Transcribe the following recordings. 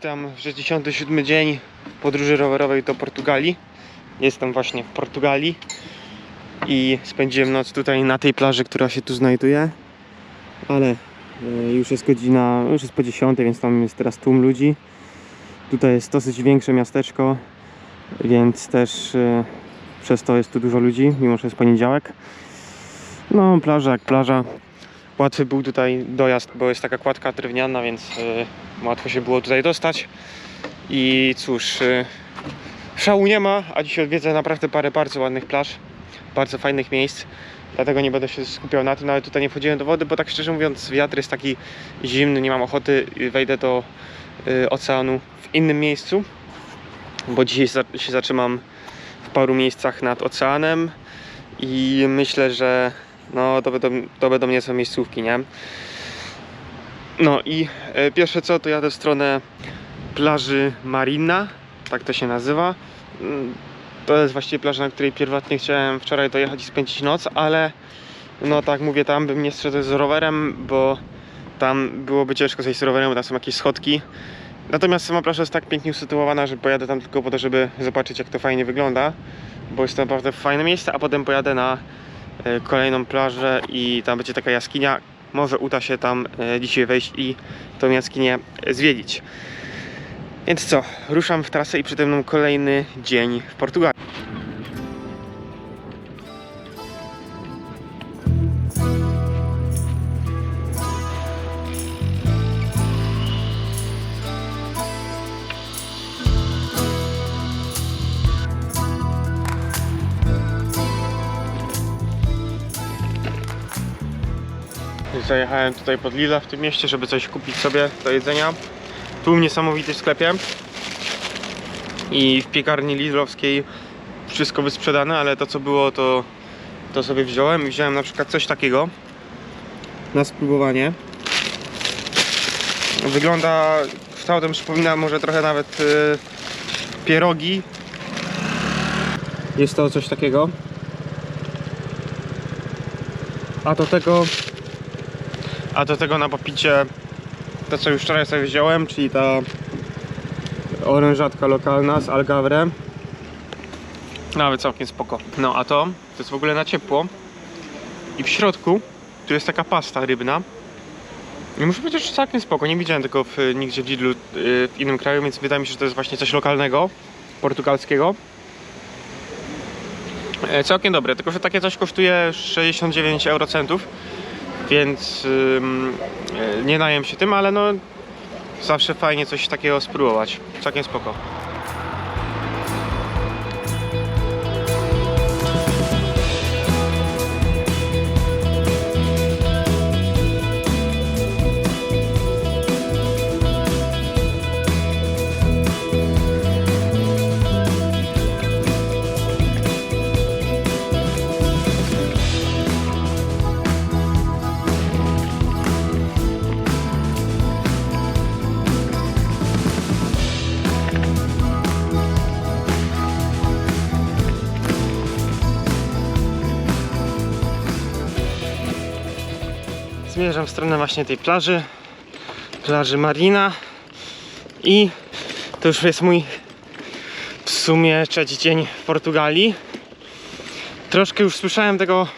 Witam w 67 dzień podróży rowerowej do Portugalii. Jestem właśnie w Portugalii i spędziłem noc tutaj na tej plaży, która się tu znajduje. Ale e, już jest godzina, już jest po 10, więc tam jest teraz tłum ludzi. Tutaj jest dosyć większe miasteczko, więc też e, przez to jest tu dużo ludzi, mimo że jest poniedziałek. No, plaża jak plaża. Łatwy był tutaj dojazd, bo jest taka kładka drewniana, więc y, łatwo się było tutaj dostać. I cóż, y, szału nie ma, a dzisiaj odwiedzę naprawdę parę bardzo ładnych plaż, bardzo fajnych miejsc. Dlatego nie będę się skupiał na tym, nawet tutaj nie wchodziłem do wody, bo tak szczerze mówiąc wiatr jest taki zimny, nie mam ochoty, wejdę do y, oceanu w innym miejscu. Bo dzisiaj się zatrzymam w paru miejscach nad oceanem i myślę, że no to będą, to będą niezłe miejscówki, nie? No i e, pierwsze co, to jadę w stronę plaży Marina, tak to się nazywa. Mm, To jest właściwie plaża, na której pierwotnie chciałem wczoraj dojechać i spędzić noc, ale no tak mówię, tam bym nie zszedł z rowerem, bo tam byłoby ciężko zejść z rowerem, bo tam są jakieś schodki. Natomiast sama plaża jest tak pięknie usytuowana, że pojadę tam tylko po to, żeby zobaczyć jak to fajnie wygląda, bo jest to naprawdę fajne miejsce, a potem pojadę na kolejną plażę i tam będzie taka jaskinia. Może uda się tam e, dzisiaj wejść i tą jaskinię zwiedzić. Więc co, ruszam w trasę i przede mną kolejny dzień w Portugalii. Zajechałem tutaj pod Lila w tym mieście, żeby coś kupić sobie do jedzenia. Tu niesamowity w sklepie. I w piekarni Lidlowskiej wszystko wysprzedane, ale to co było to, to sobie wziąłem wziąłem na przykład coś takiego na spróbowanie. Wygląda, kształtem przypomina może trochę nawet y, pierogi. Jest to coś takiego. A do tego a do tego na popicie to co już wczoraj sobie wziąłem, czyli ta orężatka lokalna z Algavre. Nawet całkiem spoko. No a to, to jest w ogóle na ciepło. I w środku tu jest taka pasta rybna. I muszę powiedzieć, że całkiem spoko. Nie widziałem tego w, nigdzie w Lidlu y, w innym kraju, więc wydaje mi się, że to jest właśnie coś lokalnego, portugalskiego. E, Całkiem dobre, tylko że takie coś kosztuje 69 eurocentów więc e, nie najem się tym, ale no zawsze fajnie coś takiego spróbować. Całkiem spoko. Zmierzam w stronę właśnie tej plaży, plaży Marina i to już jest mój w sumie trzeci dzień w Portugalii. Troszkę już słyszałem tego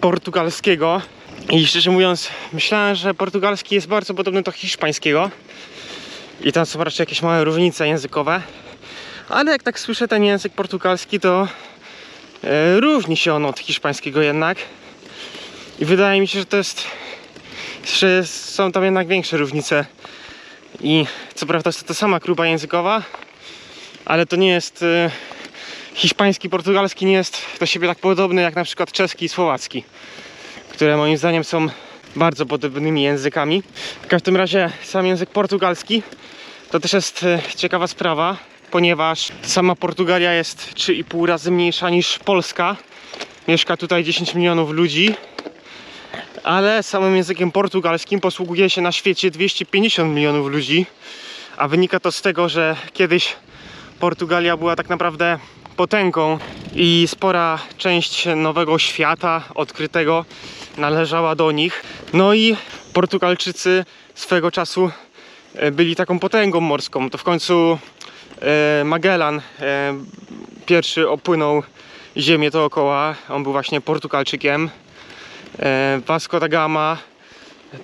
portugalskiego i szczerze mówiąc myślałem, że portugalski jest bardzo podobny do hiszpańskiego i tam są raczej jakieś małe różnice językowe, ale jak tak słyszę ten język portugalski to e, różni się on od hiszpańskiego jednak i wydaje mi się, że to jest są tam jednak większe różnice i co prawda jest to sama grupa językowa, ale to nie jest e, hiszpański, portugalski nie jest do siebie tak podobny jak na przykład czeski i słowacki, które moim zdaniem są bardzo podobnymi językami. W każdym razie sam język portugalski to też jest e, ciekawa sprawa, ponieważ sama Portugalia jest 3,5 razy mniejsza niż Polska. Mieszka tutaj 10 milionów ludzi, ale samym językiem portugalskim posługuje się na świecie 250 milionów ludzi, a wynika to z tego, że kiedyś Portugalia była tak naprawdę potęgą i spora część nowego świata odkrytego należała do nich. No i Portugalczycy swego czasu e, byli taką potęgą morską. To w końcu e, Magellan e, pierwszy opłynął ziemię dookoła. On był właśnie Portugalczykiem. E, Vasco da Gama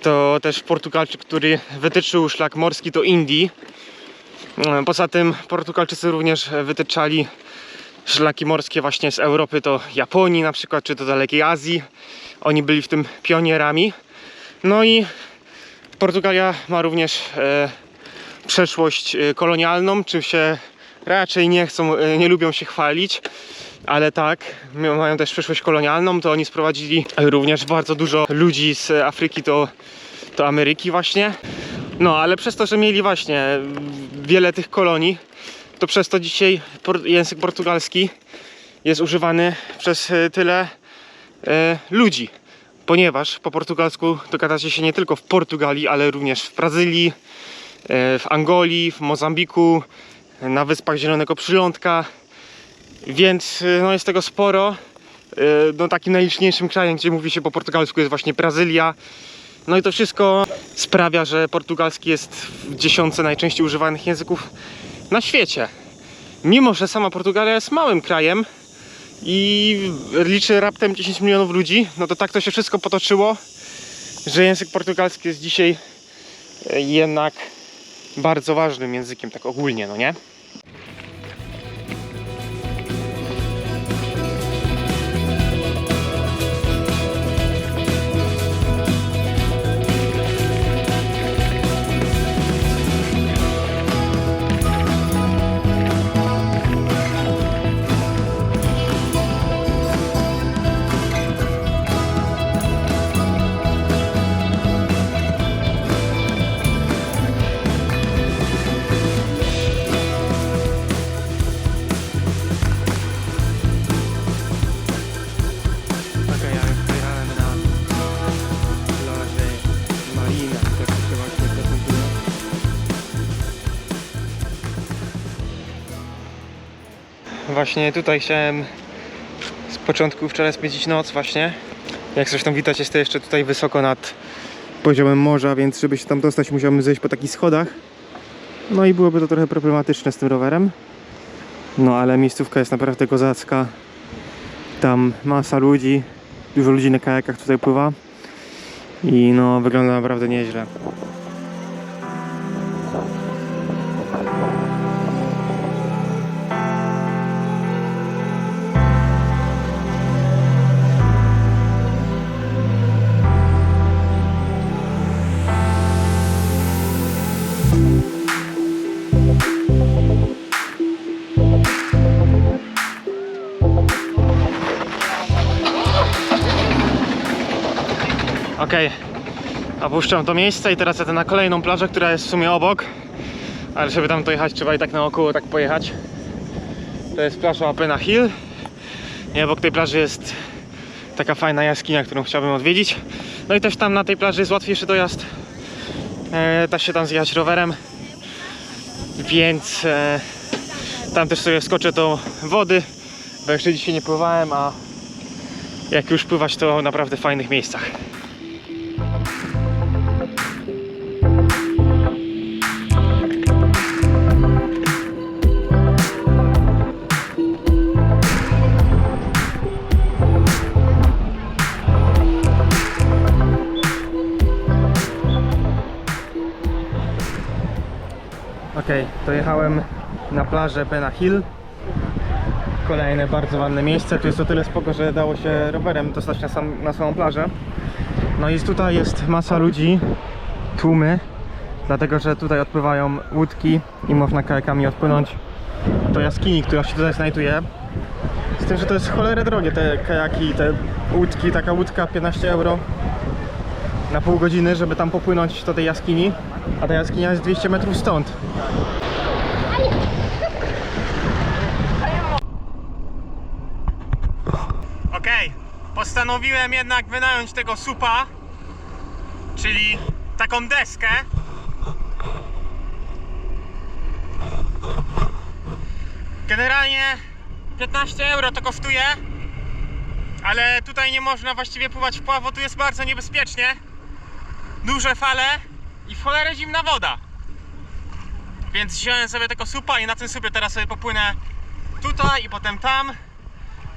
to też Portugalczyk, który wytyczył szlak morski do Indii. E, Poza tym Portugalczycy również wytyczali szlaki morskie właśnie z Europy do Japonii na przykład, czy do dalekiej Azji. Oni byli w tym pionierami. No i Portugalia ma również e, przeszłość e, kolonialną, czym się raczej nie chcą, nie lubią się chwalić. Ale tak, mają też przeszłość kolonialną, to oni sprowadzili również bardzo dużo ludzi z Afryki do, do Ameryki właśnie. No, ale przez to, że mieli właśnie wiele tych kolonii, to przez to dzisiaj język portugalski jest używany przez e, tyle e, ludzi. Ponieważ po portugalsku dogadacie się nie tylko w Portugalii, ale również w Brazylii, e, w Angolii, w Mozambiku, na Wyspach Zielonego Przylądka. Więc e, no, jest tego sporo. E, No, takim najliczniejszym krajem, gdzie mówi się po portugalsku jest właśnie Brazylia. No i to wszystko sprawia, że portugalski jest w dziesiątce najczęściej używanych języków na świecie. Mimo, że sama Portugalia jest małym krajem i liczy raptem 10 milionów ludzi, no to tak to się wszystko potoczyło, że język portugalski jest dzisiaj e, jednak bardzo ważnym językiem, tak ogólnie, no nie? Właśnie tutaj chciałem z początku wczoraj spędzić noc właśnie. Jak zresztą widać jest to jeszcze tutaj wysoko nad poziomem morza, więc żeby się tam dostać musiałbym zejść po takich schodach. No i byłoby to trochę problematyczne z tym rowerem. No ale miejscówka jest naprawdę kozacka. Tam masa ludzi, dużo ludzi na kajakach tutaj pływa i no wygląda naprawdę nieźle. Opuszczam to miejsce i teraz jadę na kolejną plażę, która jest w sumie obok. Ale żeby tam dojechać trzeba i tak naokoło tak pojechać. To jest plaża Apena Hill. I obok tej plaży jest taka fajna jaskinia, którą chciałbym odwiedzić. No i też tam na tej plaży jest łatwiejszy dojazd. E, da się tam zjechać rowerem. Więc e, tam też sobie skoczę do wody, bo jeszcze dzisiaj nie pływałem, a jak już pływać to naprawdę w fajnych miejscach. Okej, dojechałem na plażę Bena Hill. Kolejne bardzo ładne miejsce. Tu jest o tyle spoko, że dało się rowerem dostać na, sam, na samą plażę. No i tutaj jest masa ludzi, tłumy, dlatego że tutaj odpływają łódki i można kajakami odpłynąć do jaskini, która się tutaj znajduje. Z tym, że to jest cholerę drogie te kajaki, te łódki, taka łódka 15 euro na pół godziny, żeby tam popłynąć do tej jaskini, a ta jaskinia jest 200 metrów stąd. Okej, postanowiłem jednak wynająć tego supa, czyli taką deskę. Generalnie 15 euro to kosztuje, ale tutaj nie można właściwie pływać w pławo, tu jest bardzo niebezpiecznie. Duże fale i w cholerę zimna woda. Więc wziąłem sobie tego supa i na tym supie teraz sobie popłynę tutaj i potem tam.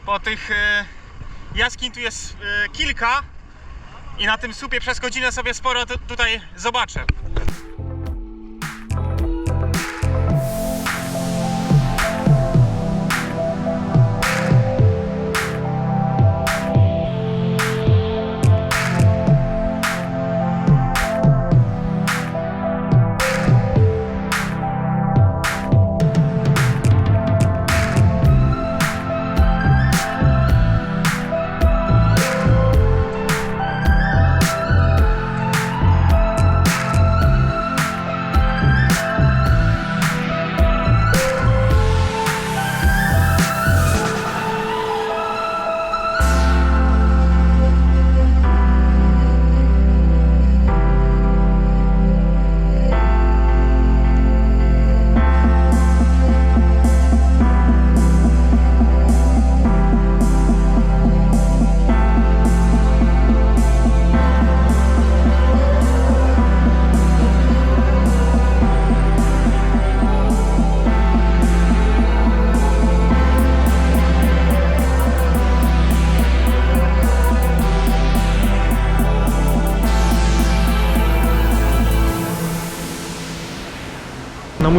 Po tych jaskiń tu jest e, kilka i na tym supie przez godzinę sobie sporo tu, tutaj zobaczę.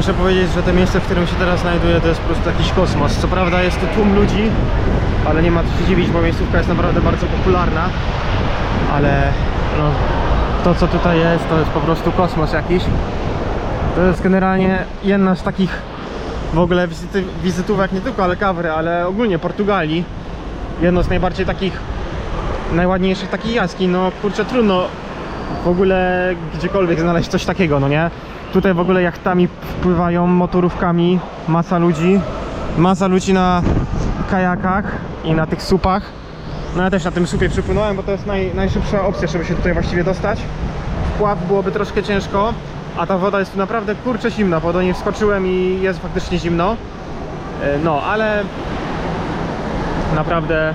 Muszę powiedzieć, że to miejsce, w którym się teraz znajduję, to jest po prostu jakiś kosmos. Co prawda jest tu tłum ludzi, ale nie ma co się dziwić, bo miejscówka jest naprawdę bardzo popularna. Ale no, to co tutaj jest, to jest po prostu kosmos jakiś. To jest generalnie jedna z takich w ogóle wizyty, wizytówek nie tylko Alcavry, ale ogólnie Portugalii. Jedno z najbardziej takich najładniejszych takich jaskiń. No kurczę, trudno w ogóle gdziekolwiek znaleźć coś takiego, no nie? Tutaj w ogóle jachtami wpływają, motorówkami, masa ludzi. Masa ludzi na kajakach i na tych supach. No ja też na tym supie przypłynąłem, bo to jest naj, najszybsza opcja, żeby się tutaj właściwie dostać. Wpław byłoby troszkę ciężko, a ta woda jest tu naprawdę kurczę zimna, bo do niej wskoczyłem i jest faktycznie zimno. E, No, ale naprawdę e,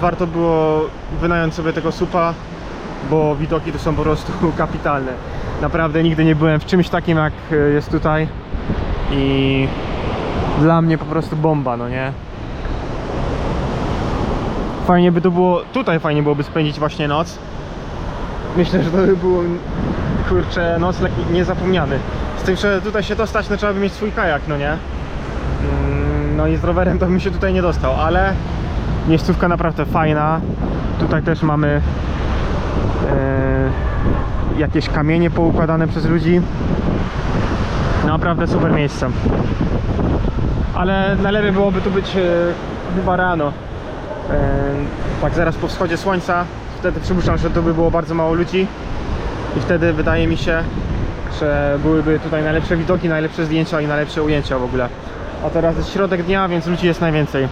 warto było wynająć sobie tego supa, bo widoki tu są po prostu kapitalne. Naprawdę nigdy nie byłem w czymś takim jak e, jest tutaj i dla mnie po prostu bomba, no nie? Fajnie by to było, tutaj fajnie byłoby spędzić właśnie noc. Myślę, że to by było, kurczę, nocleg niezapomniany. Z tym, że tutaj się dostać, no trzeba by mieć swój kajak, no nie? Mm, No i z rowerem to bym się tutaj nie dostał, ale miejscówka naprawdę fajna. Tutaj też mamy e, jakieś kamienie poukładane przez ludzi. Naprawdę super miejsce. Ale najlepiej byłoby tu być e, chyba rano. E, tak zaraz po wschodzie słońca. Wtedy przypuszczam, że tu by było bardzo mało ludzi. I wtedy wydaje mi się, że byłyby tutaj najlepsze widoki, najlepsze zdjęcia i najlepsze ujęcia w ogóle. A teraz jest środek dnia, więc ludzi jest najwięcej.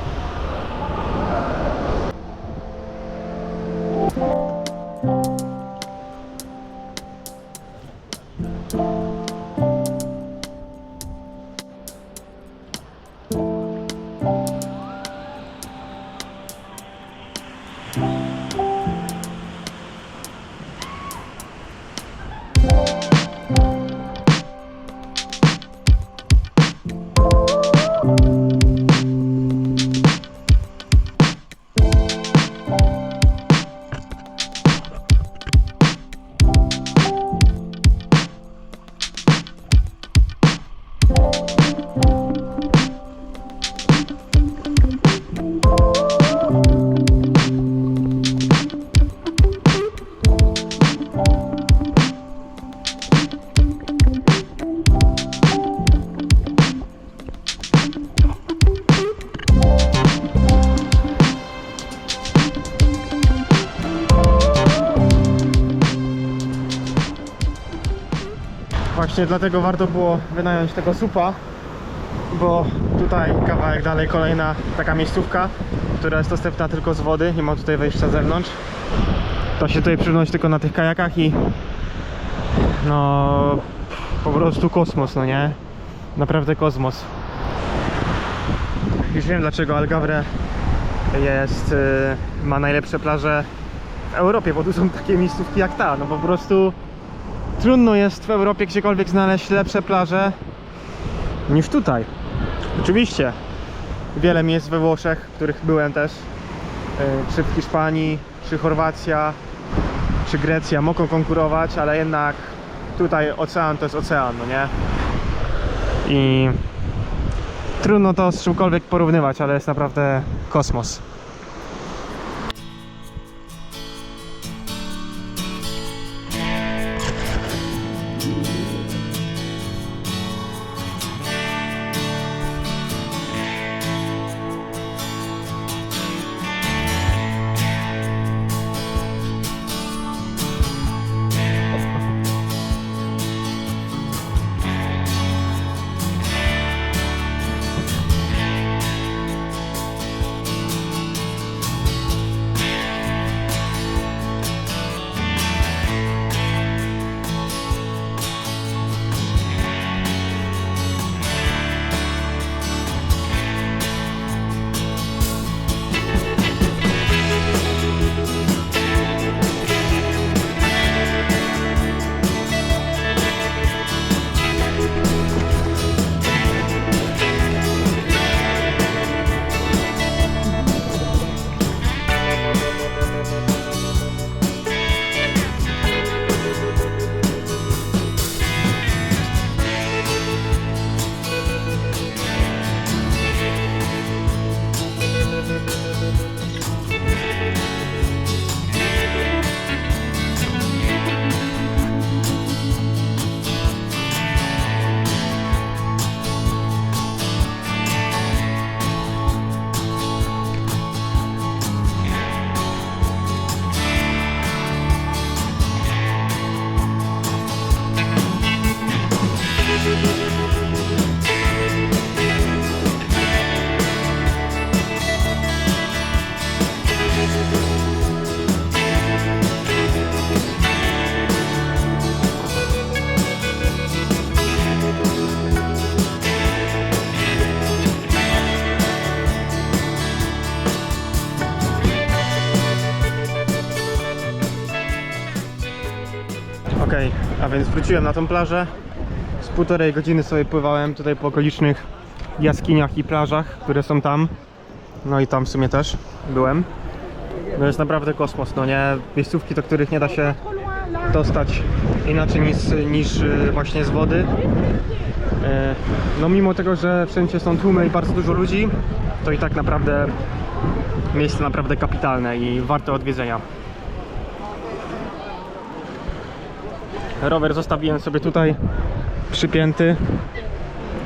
Dlatego warto było wynająć tego supa, bo tutaj kawałek dalej kolejna taka miejscówka, która jest dostępna tylko z wody, nie ma tutaj wejścia zewnątrz. To się tutaj przynosić tylko na tych kajakach i no po prostu kosmos, no nie? Naprawdę kosmos. Już wiem dlaczego Algarve jest, y, ma najlepsze plaże w Europie, bo tu są takie miejscówki jak ta, no po prostu trudno jest w Europie gdziekolwiek znaleźć lepsze plaże niż tutaj. Oczywiście wiele miejsc we Włoszech, w których byłem też, yy, czy w Hiszpanii, czy Chorwacja, czy Grecja mogą konkurować, ale jednak tutaj ocean to jest ocean, no nie? I trudno to z czymkolwiek porównywać, ale jest naprawdę kosmos. A więc wróciłem na tą plażę. Z półtorej godziny sobie pływałem tutaj po okolicznych jaskiniach i plażach, które są tam. No i tam w sumie też byłem. No jest naprawdę kosmos, no nie? Miejscówki, do których nie da się dostać inaczej niż, niż y, właśnie z wody. E, No mimo tego, że wszędzie są tłumy i bardzo dużo ludzi, to i tak naprawdę miejsce naprawdę kapitalne i warte odwiedzenia. Rower zostawiłem sobie tutaj przypięty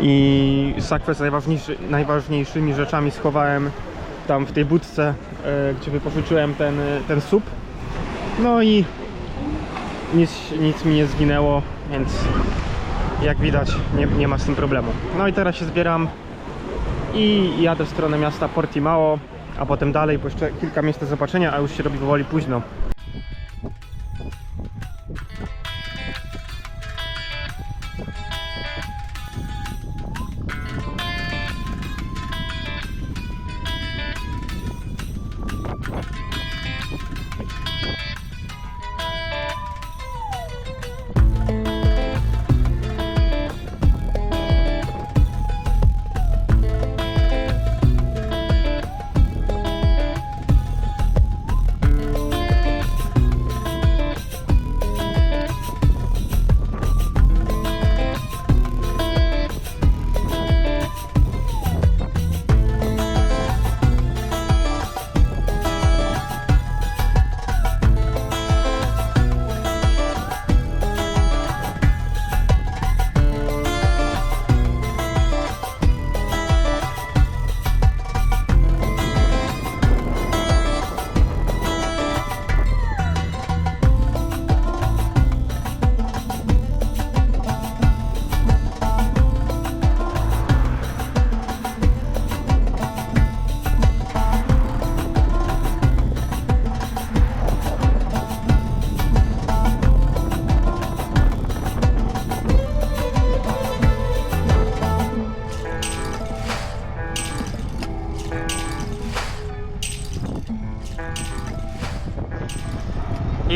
i sakwę z najważniejszy, najważniejszymi rzeczami schowałem tam w tej budce, e, gdzie wypożyczyłem ten, e, ten sup. No i nic, nic mi nie zginęło, więc jak widać nie, nie ma z tym problemu. No i teraz się zbieram i jadę w stronę miasta Portimao, a potem dalej, bo jeszcze kilka miejsc do zobaczenia, a już się robi powoli późno.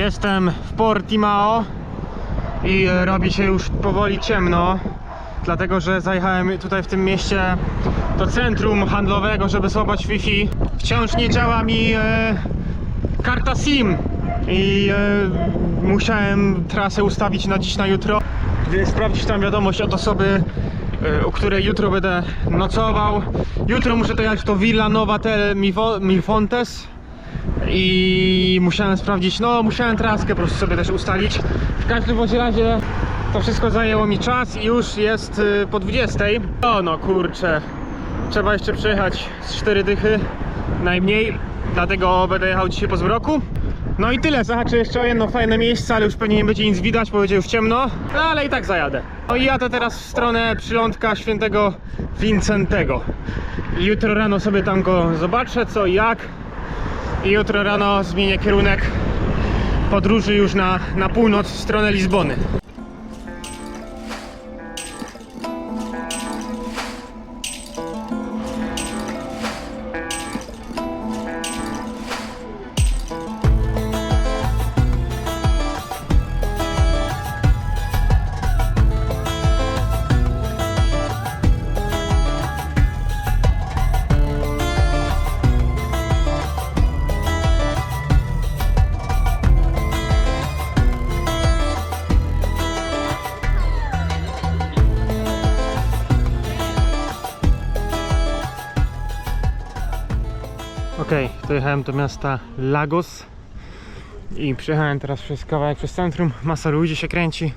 Jestem w Portimao i e, robi się już powoli ciemno. Dlatego, że zajechałem tutaj w tym mieście do centrum handlowego, żeby złapać Wi-Fi. Wciąż nie działa mi e, karta SIM i e, musiałem trasę ustawić na dziś na jutro. Więc sprawdzić tam wiadomość od osoby, e, u której jutro będę nocował. Jutro muszę dojechać do Villa Nova del Mivo- Milfontes i musiałem sprawdzić, no musiałem traskę po prostu sobie też ustalić. W każdym bądź razie to wszystko zajęło mi czas i już jest y, po 20. O no kurczę, trzeba jeszcze przejechać z 4 dychy najmniej, dlatego będę jechał dzisiaj po zmroku. No i tyle, zahaczę jeszcze o jedno fajne miejsce, ale już pewnie nie będzie nic widać, bo będzie już ciemno, no ale i tak zajadę. No i jadę teraz w stronę przylądka świętego Wincentego. Jutro rano sobie tam go zobaczę, co i jak. I jutro rano zmienię kierunek podróży już na, na północ w stronę Lizbony. Dojechałem do miasta Lagos i przyjechałem teraz przez kawałek przez centrum. Masa ludzi się kręci.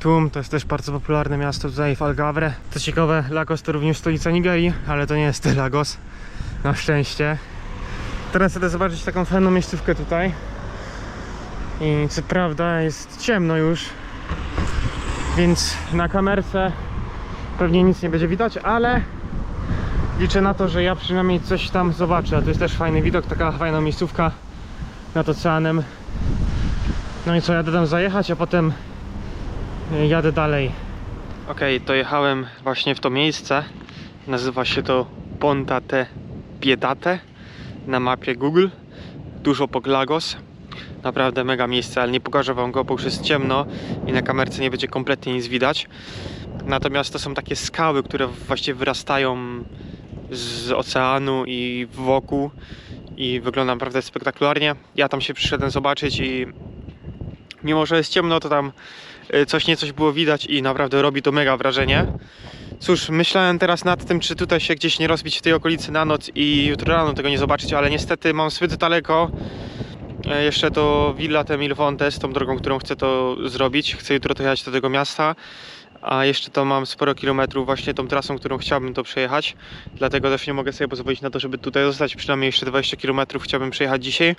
Tłum to jest też bardzo popularne miasto tutaj w Algarve. Co ciekawe, Lagos to również stolica Nigerii, ale to nie jest Lagos. Na szczęście. Teraz chcę zobaczyć taką fajną miejscówkę tutaj. I co prawda jest ciemno już, więc na kamerce pewnie nic nie będzie widać, ale liczę na to, że ja przynajmniej coś tam zobaczę. A to jest też fajny widok, taka fajna miejscówka nad oceanem. No i co, jadę tam zajechać, a potem y, jadę dalej. Okej, dojechałem właśnie w to miejsce. Nazywa się to Ponta te Piedate na mapie Google. Dużo po Lagos. Naprawdę mega miejsce, ale nie pokażę wam go, bo już jest ciemno i na kamerce nie będzie kompletnie nic widać. Natomiast to są takie skały, które właściwie wyrastają z oceanu i wokół i wygląda naprawdę spektakularnie. Ja tam się przyszedłem zobaczyć i mimo, że jest ciemno, to tam y, coś nie coś było widać i naprawdę robi to mega wrażenie. Cóż, myślałem teraz nad tym, czy tutaj się gdzieś nie rozbić w tej okolicy na noc i jutro rano tego nie zobaczyć, ale niestety mam zbyt daleko e, jeszcze do Villa de Milfontes, tą drogą, którą chcę to zrobić. Chcę jutro dojechać do tego miasta, a jeszcze to mam sporo kilometrów właśnie tą trasą, którą chciałbym to przejechać. Dlatego też nie mogę sobie pozwolić na to, żeby tutaj zostać. Przynajmniej jeszcze 20 km chciałbym przejechać dzisiaj.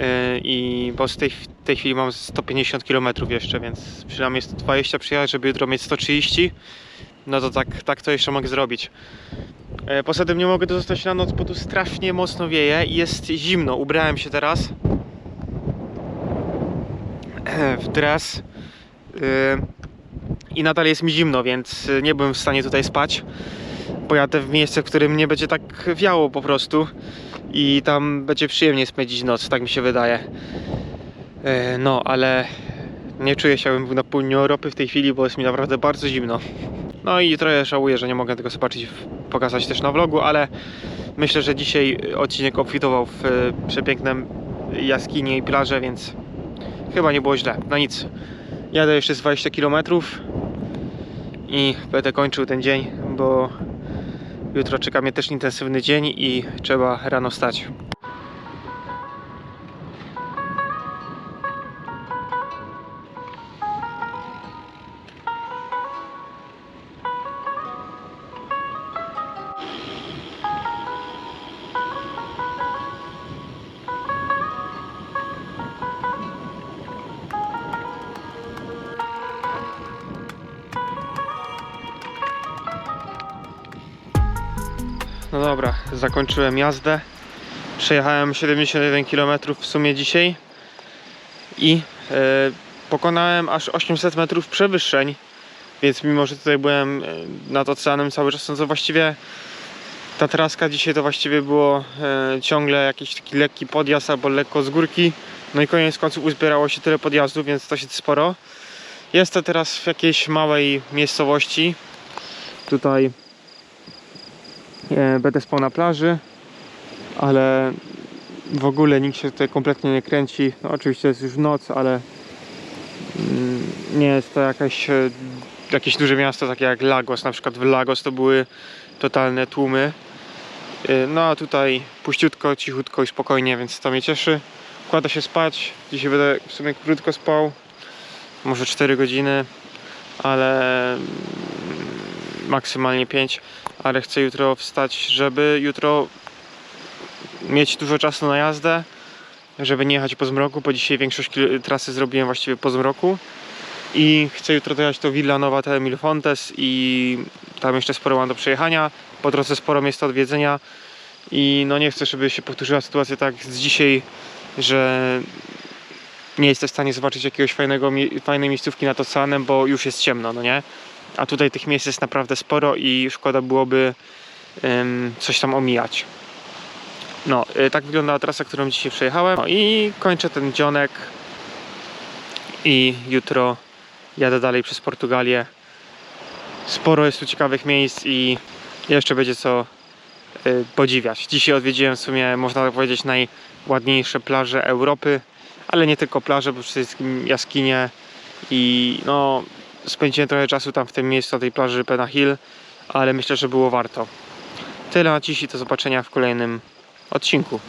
E, I bo z tej, tej chwili mam 150 km jeszcze, więc przynajmniej 120 przyjechać, żeby jutro mieć 130. No to tak, tak to jeszcze mogę zrobić. E, Poza tym nie mogę tu zostać na noc, bo tu strasznie mocno wieje i jest zimno. Ubrałem się teraz e, w dres i nadal jest mi zimno, więc nie byłem w stanie tutaj spać. Pojadę w miejsce, w którym nie będzie tak wiało po prostu i tam będzie przyjemnie spędzić noc, tak mi się wydaje. E, No, ale nie czuję się, na południu Europy w tej chwili, bo jest mi naprawdę bardzo zimno. No i trochę żałuję, że nie mogę tego zobaczyć, pokazać też na vlogu, ale myślę, że dzisiaj odcinek obfitował w e, przepiękne jaskinie i plaże, więc chyba nie było źle. No nic, jadę jeszcze z 20 km i będę kończył ten dzień, bo jutro czeka mnie też intensywny dzień i trzeba rano wstać. Dobra, zakończyłem jazdę. Przejechałem 71 km w sumie dzisiaj i e, pokonałem aż 800 metrów przewyższeń. Więc mimo, że tutaj byłem e, nad oceanem cały czas, no to właściwie ta traska dzisiaj to właściwie było e, ciągle jakiś taki lekki podjazd albo lekko z górki. No i koniec końców uzbierało się tyle podjazdów, więc dosyć sporo. Jest to teraz w jakiejś małej miejscowości. Tutaj będę spał na plaży, ale w ogóle nikt się tutaj kompletnie nie kręci. No, oczywiście jest już noc, ale mm, nie jest to jakaś, e, jakieś duże miasto takie jak Lagos. Na przykład w Lagos to były totalne tłumy. E, No a tutaj puściutko, cichutko i spokojnie, więc to mnie cieszy. Kładę się spać. Dzisiaj będę w sumie krótko spał. Może 4 godziny, ale mm, maksymalnie 5. Ale chcę jutro wstać, żeby jutro mieć dużo czasu na jazdę, żeby nie jechać po zmroku, bo dzisiaj większość trasy zrobiłem właściwie po zmroku. I chcę jutro dojechać do Villa Nova de Mil Fontes i tam jeszcze sporo mam do przejechania. Po drodze sporo miejsc do odwiedzenia i no nie chcę, żeby się powtórzyła sytuacja tak z dzisiaj, że nie jesteś w stanie zobaczyć jakiegoś fajnego, fajnej miejscówki nad oceanem, bo już jest ciemno, no nie? A tutaj tych miejsc jest naprawdę sporo i szkoda byłoby coś tam omijać. No, y, tak wyglądała trasa, którą dzisiaj przejechałem. No i kończę ten dzionek i jutro jadę dalej przez Portugalię. Sporo jest tu ciekawych miejsc i jeszcze będzie co y, podziwiać. Dzisiaj odwiedziłem w sumie, można tak powiedzieć, najładniejsze plaże Europy, ale nie tylko plaże, bo przede wszystkim jaskinie i no spędziłem trochę czasu tam w tym miejscu, na tej plaży Pena Hill, ale myślę, że było warto. Tyle na dziś i do zobaczenia w kolejnym odcinku.